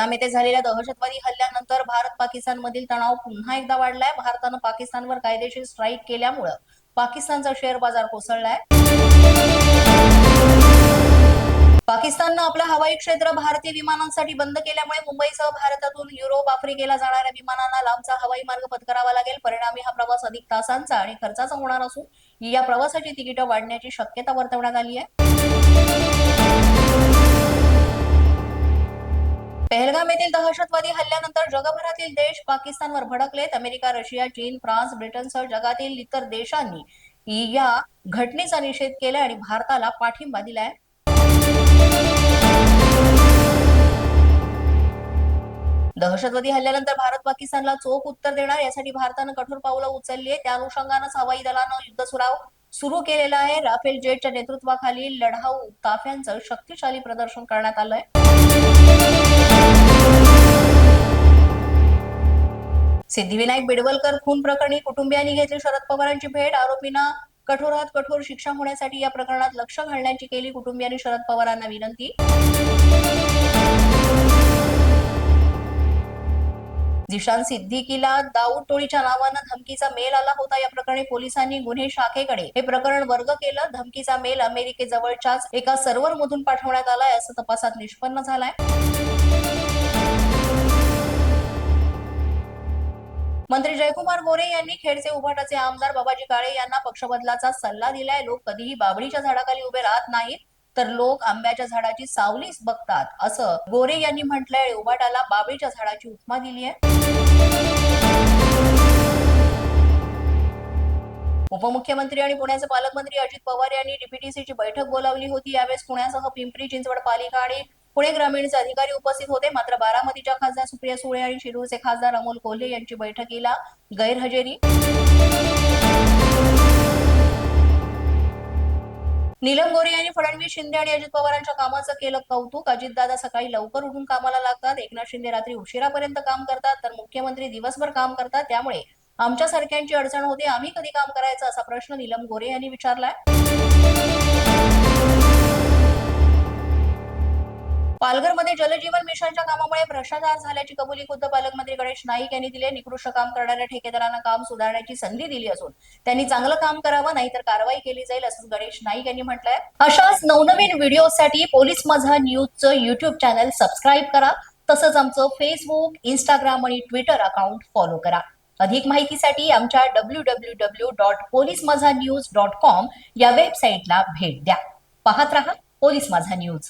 पहलगाम येथे झालेल्या दहशतवादी हल्ल्यानंतर भारत पाकिस्तान मधील तणाव पुन्हा एकदा वाढलाय. भारतानं पाकिस्तानवर कायदेशीर स्ट्राईक केल्यामुळं पाकिस्तानचा शेअर बाजार कोसळलाय. पाकिस्ताननं आपलं हवाई क्षेत्र भारतीय विमानांसाठी बंद केल्यामुळे मुंबईसह भारतातून युरोप आफ्रिकेला जाणाऱ्या विमानांना लांबचा हवाई मार्ग पत्करावा लागेल. परिणामी हा प्रवास अधिक तासांचा आणि खर्चाचा होणार असून या प्रवासाची तिकीटं वाढण्याची शक्यता वर्तवण्यात आली आहे. पहलगाम येथील दहशतवादी हल्ल्यानंतर जगभरातील देश पाकिस्तानवर भडकलेत. अमेरिका रशिया चीन फ्रान्स ब्रिटनसह जगातील इतर देशांनी या घटनेचा निषेध केलाय आणि भारताला पाठिंबा दिलाय. दहशतवादी हल्ल्यानंतर भारत पाकिस्तानला चोख उत्तर देणार यासाठी भारतानं कठोर पावलं उचलली त्या अनुषंगानंच हवाई दलानं युद्ध सुराव सुरू केलेला आहे. राफेल जेटच्या नेतृत्वाखाली लढाऊ ताफ्यांचं शक्तिशाली प्रदर्शन करण्यात आलंय. सिद्धिविनायक बिडवलकर खून प्रकरणी कुटुंबियांनी घेतली शरद पवारांची भेट. आरोपींना कठोरात कठोर शिक्षा होण्यासाठी या प्रकरणात लक्ष घालण्याची केली. कुटुंबियांनी शरद पवारांना विनंती. जिशान सिद्दीकीला दाऊद टोळीच्या नावानं धमकीचा मेल आला होता. या प्रकरणी पोलिसांनी गुन्हे शाखेकडे हे प्रकरण वर्ग केलं. धमकीचा मेल अमेरिकेजवळच्याच एका सर्व्हर मधून पाठवण्यात आलाय असं तपासात निष्पन्न झालाय. मंत्री जयकुमार गोरे यांनी खेडचे उभाटाचे आमदार बाबाजी काळे यांना पक्षबदलाचा सल्ला दिलाय. लोक कधीही बाबळीच्या झाडाखाली उभे राहत नाहीत तर लोक आंब्याच्या झाडाची सावलीच बघतात असं गोरे यांनी म्हटलंय. उभाटाला बाबळीच्या झाडाची उपमा दिली आहे उपमुख्यमंत्री आणि पुण्याचे पालकमंत्री अजित पवार यांनी डीपीटीसीची बैठक बोलावली होती. यावेळेस पुण्यासह पिंपरी चिंचवड पालिका आणि पुणे ग्रामीणचे अधिकारी उपस्थित होते. मात्र बारामतीच्या खासदार सुप्रिया सुळे आणि शिरूरचे खासदार अमोल कोल्हे यांची बैठकीला गैरहजेरी. नीलम गोरे यांनी फडणवीस शिंदे आणि अजित पवारांच्या कामाचं केलं कौतुक. अजितदादा सकाळी लवकर उठून कामाला लागतात. एकनाथ शिंदे रात्री उशिरापर्यंत काम करतात. तर मुख्यमंत्री दिवसभर काम करतात. त्यामुळे आमच्या सारख्यांची अडचण होते. आम्ही कधी काम करायचं असा प्रश्न नीलम गोरे यांनी विचारलाय. पालघरमध्ये जलजीवन मिशनच्या कामामुळे भ्रष्टाचार झाल्याची कबुली खुद्द पालकमंत्री गणेश नाईक यांनी दिली निकृष्ट काम करणाऱ्या ठेकेदारांना काम सुधारण्याची संधी दिली असून त्यांनी चांगलं काम करावं नाहीतर कारवाई केली जाईल असं गणेश नाईक यांनी म्हटलंय. अशाच नवनवीन व्हिडिओसाठी पोलीस माझा न्यूजचं युट्यूब चॅनल सबस्क्राईब करा. तसंच आमचं फेसबुक इंस्टाग्राम आणि ट्विटर अकाउंट फॉलो करा. अधिक माहितीसाठी आमच्या W W W dot police माझा न्यूज डॉट कॉम या वेबसाईटला भेट द्या. पाहत रहा पोलीस माझा न्यूज.